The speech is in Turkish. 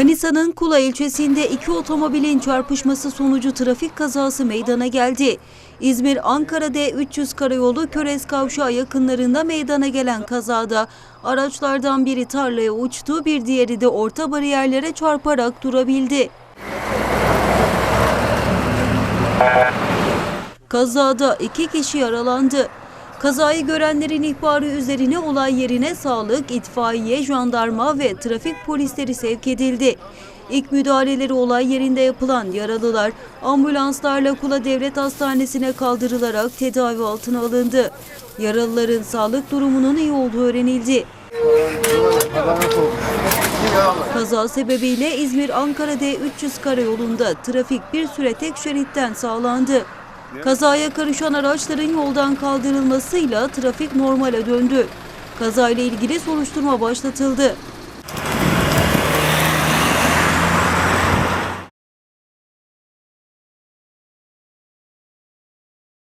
Manisa'nın Kula ilçesinde iki otomobilin çarpışması sonucu trafik kazası meydana geldi. İzmir-Ankara D300 karayolu Körez Kavşağı yakınlarında meydana gelen kazada araçlardan biri tarlaya uçtu, bir diğeri de orta bariyerlere çarparak durabildi. Kazada iki kişi yaralandı. Kazayı görenlerin ihbarı üzerine olay yerine sağlık, itfaiye, jandarma ve trafik polisleri sevk edildi. İlk müdahaleleri olay yerinde yapılan yaralılar ambulanslarla Kula Devlet Hastanesi'ne kaldırılarak tedavi altına alındı. Yaralıların sağlık durumunun iyi olduğu öğrenildi. Kaza sebebiyle İzmir-Ankara D300 karayolunda trafik bir süre tek şeritten sağlandı. Kazaya karışan araçların yoldan kaldırılmasıyla trafik normale döndü. Kazayla ilgili soruşturma başlatıldı.